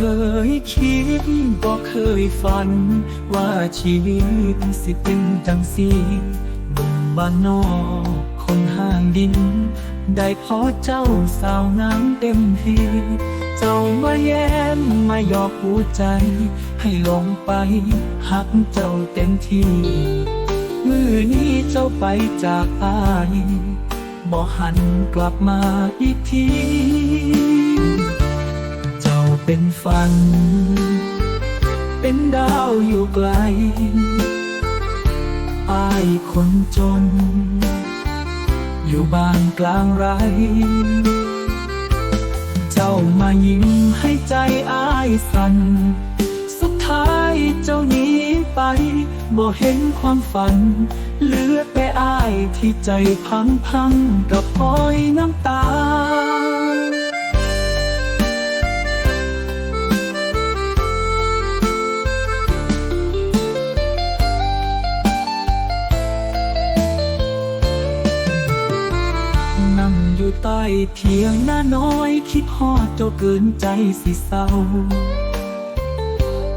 คยคิดบ่เคยฝัน ว่าชีวิตสิเป็นจังสีหนุ่มบ้านนอกคนห่างดิน ได้พอเจ้าสาวงามเต็มทีเจ้ามาแย้มมาหยอกหัวใจ ให้ลงไปหักเจ้าเต็มที่ มือนี้เจ้าไปจากอายบ่หันกลับมาอีกที เป็นฝัน เป็นดาวอยู่ไกลอายคนจน อยู่บ้านกลางไร เจ้ามายิ้มให้ใจอายสั่นสุดท้ายเจ้าหนีไปบ่เห็นความฝัน เหลือแต่อายที่ใจพังพังกับพอยน้ำตา ใต้เทียงหน้าน้อยคิดฮอดเจ้าเกินใจสิเศร้า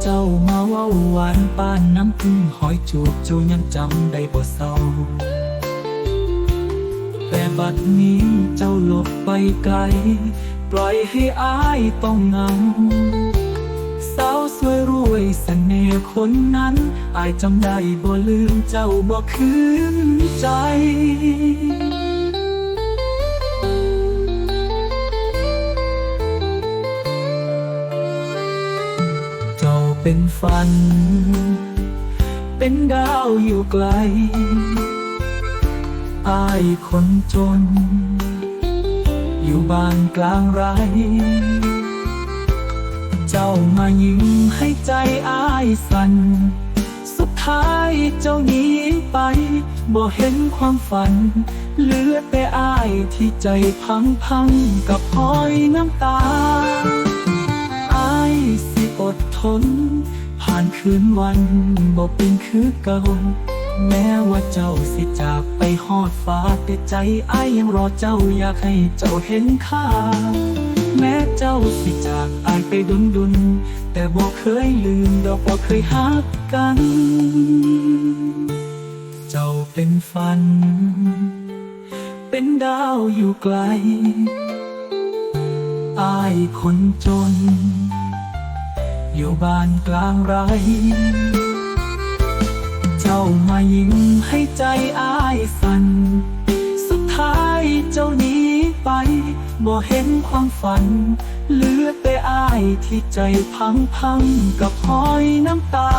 เจ้ามาว่าหวานปานน้ำพึ่งหอยจูบเจ้ายังจำได้บ่เศร้า แต่บัดนี้เจ้าหลบไปไกล ปล่อยให้อายต้องเหงาสาวสวยรวยเสน่ห์คนนั้น อายจำได้บ่ลืมเจ้าบ่คืนใจ เป็นฝัน เป็นดาวอยู่ไกล อายคนจน อยู่บ้านกลางไร เจ้ามายิ้มให้ใจอายสั่นสุดท้ายเจ้าหนีไป บ่เห็นความฝัน เหลือแต่อายที่ใจพังพังกับพอยน้ำตา อดทน ผ่านคืนวันบ่เป็นคือเก่าแม้ว่าเจ้าสิจากไปฮอดฟ้าแต่ใจอายยังรอเจ้าอยากให้เจ้าเห็นค่า แม้เจ้าสิจากอายไปดุนดุนแต่บ่เคยลืมดอกบ่เคยหักกัน เจ้าเป็นฝัน เป็นดาวอยู่ไกลอายคนจน อยู่บ้านกลางไร เจ้ามายิ้มให้ใจอายสัน สุดท้ายเจ้าหนี้ไป บ่เห็นความฝัน เหลือแต่อายที่ใจพังพังกับหอยน้ำตา